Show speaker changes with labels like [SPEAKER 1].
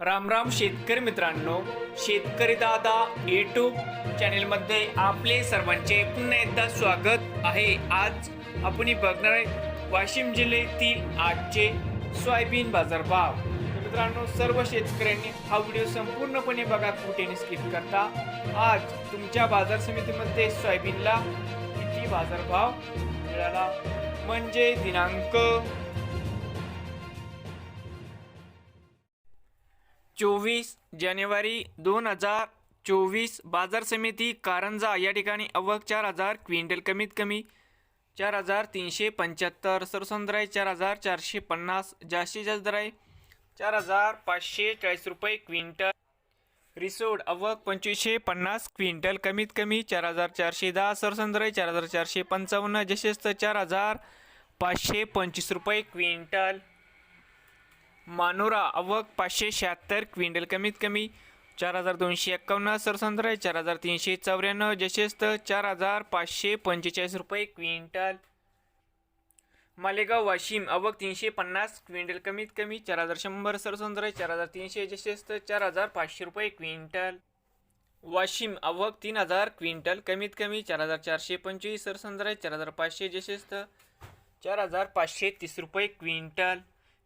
[SPEAKER 1] रामराम शेतकरी मित्रांनो शेतकरी दादा यूट्यूब चॅनेलमध्ये आपले सर्वांचे पुन्हा एकदा स्वागत आहे. आज आपण बघणार आहे वाशिम जिल्ह्यातील आजचे सोयाबीन बाजारभाव. मित्रांनो सर्व शेतकऱ्यांनी हा व्हिडिओ संपूर्णपणे बघा कुठेने स्किप करता. आज तुमच्या बाजार समितीमध्ये सोयाबीनला किती बाजारभाव मिळाला? म्हणजे दिनांक चोवीस जानेवारी दोन हजार चोवीस बाजार समिती कारंजा या ठिकाणी अवक चार हजार क्विंटल कमीत कमी चार हजार तीनशे पंच्याहत्तर सरसंद्राई चार हजार चारशे पन्नास जास्तीत जास्त दर आहे चार हजार पाचशे चाळीस रुपये क्विंटल. रिसोड अवक पंचवीसशे पन्नास क्विंटल कमीत कमी चार हजार चारशे दहा सरसंद्राई चार हजार चारशे पंचावन्न जशेस्त चार हजार पाचशे पंचवीस रुपये क्विंटल. मानोरा अवक पाचशे शहात्तर क्विंटल कमीत कमी चार हजार दोनशे एक्कावन्न सरसंद्र चार हजार तीनशे चौऱ्याण्णव जशेस्त चार हजार पाचशे पंचेचाळीस रुपये क्विंटल. मालेगाव वाशिम अवक तीनशे पन्नास क्विंटल कमीत कमी चार हजार शंभर सरसंद्र चार हजार तीनशे जशेस्त चार हजार पाचशे रुपये क्विंटल. वाशिम अवक तीन हजार क्विंटल कमीत कमी चार हजार चारशे पंचवीस सरसंद्र चार हजार पाचशे जशेस्त चार हजार पाचशे तीस रुपये क्विंटल.